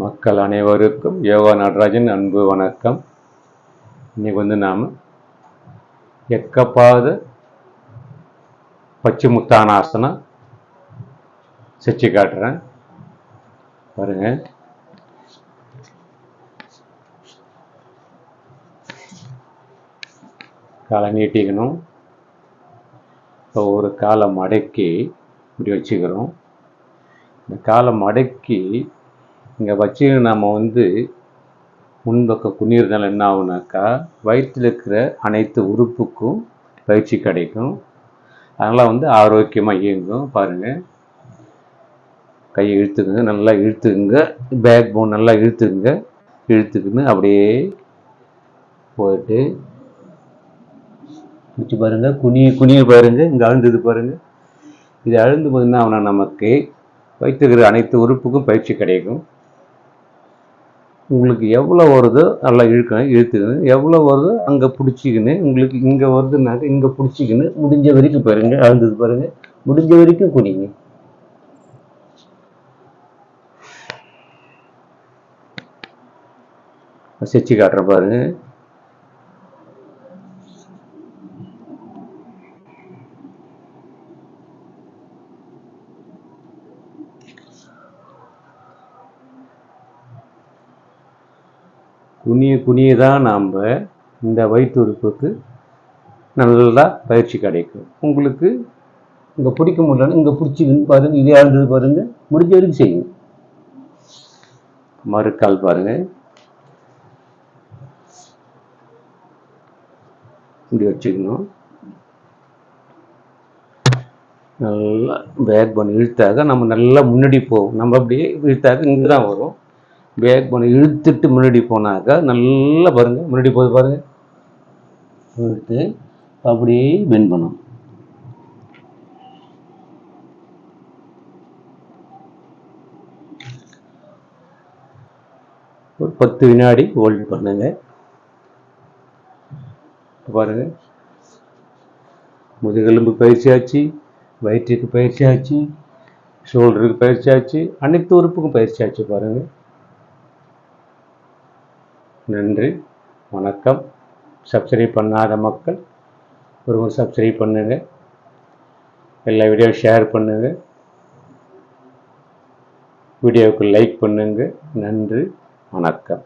மக்கள் அனைவருக்கும் யோகா நடராஜன் அன்பு வணக்கம். இன்னைக்கு வந்து நாம் எக்கப்பாத பச்சிமுத்தானாசனம் செச்சு காட்டுறேன் பாருங்க. காலை நீட்டிக்கணும். இப்போ ஒரு காலை மடக்கி இப்படி வச்சுக்கிறோம். இந்த காலை மடக்கி இங்கே வச்சு நம்ம வந்து முன்பக்கம் குனிறதுனால என்ன ஆகுனாக்கா வயிற்றில் இருக்கிற அனைத்து உறுப்புக்கும் பயிற்சி கிடைக்கும். அதனால் வந்து ஆரோக்கியமாக இயங்கும் பாருங்கள் கையை இழுத்துக்குங்க நல்லா இழுத்துக்குங்க. பேக் போன் நல்லா இழுத்துக்குங்க. இழுத்துக்குன்னு அப்படியே போயிட்டு பிடிச்சி பாருங்க. குனிய குனிய பாருங்கள் இங்கே அழுந்தது பாருங்கள் இது அழுந்து போது என்ன நமக்கு வைத்துக்கிற அனைத்து உறுப்புக்கும் பயிற்சி கிடைக்கும். உங்களுக்கு எவ்வளோ வருதோ நல்லா இழுக்கணும் இழுத்துக்கணும் எவ்வளோ வருதோ அங்கே பிடிச்சிக்கின்னு உங்களுக்கு இங்கே வருதுனாக்க இங்கே பிடிச்சிக்கின்னு முடிஞ்ச வரைக்கும் பாருங்க அழுந்தது பாருங்க. முடிஞ்ச வரைக்கும் குடிங்க. செச்சு காட்டுற பாருங்க. குனிய குனிய தான் நாம் இந்த வயிற்று உறுப்புக்கு நல்லா பயிற்சி கிடைக்கும். உங்களுக்கு இங்கே பிடிக்க முடியலன்னு இங்கே பிடிச்சிக்கணும் பாருங்கள் இதே ஆழ்ந்தது பாருங்கள் முடிஞ்ச வரைக்கும் செய்யுங்க. மறுக்கால் பாருங்கள் இப்படி வச்சுக்கணும். நல்லா பேக் பண்ணி இழுத்தாக நம்ம நல்லா முன்னாடி போவோம் நம்ம அப்படியே இழுத்தாக இங்கே தான் வரும். பேக் பண்ணி இழுத்துட்டு முன்னாடி போனாக்கா நல்லா பாருங்க. முன்னாடி போகுது பாருங்க. இழுத்து அப்படியே பெண்ட் பண்ணணும். ஒரு பத்து வினாடி ஹோல்ட் பண்ணுங்க. பாருங்க. முதுகெலும்பு பயிற்சி ஆச்சு வயிற்றுக்கு பயிற்சி ஆச்சு ஷோல்டருக்கு பயிற்சி ஆச்சு அனைத்து உறுப்புக்கும் பயிற்சி ஆச்சு பாருங்க. நன்றி. வணக்கம். சப்ஸ்கிரைப் பண்ணாத மக்கள் ஒரு சப்ஸ்கிரைப் பண்ணுங்க. எல்லா வீடியோ ஷேர் பண்ணுங்க. வீடியோவுக்கு லைக் பண்ணுங்க. நன்றி. வணக்கம்.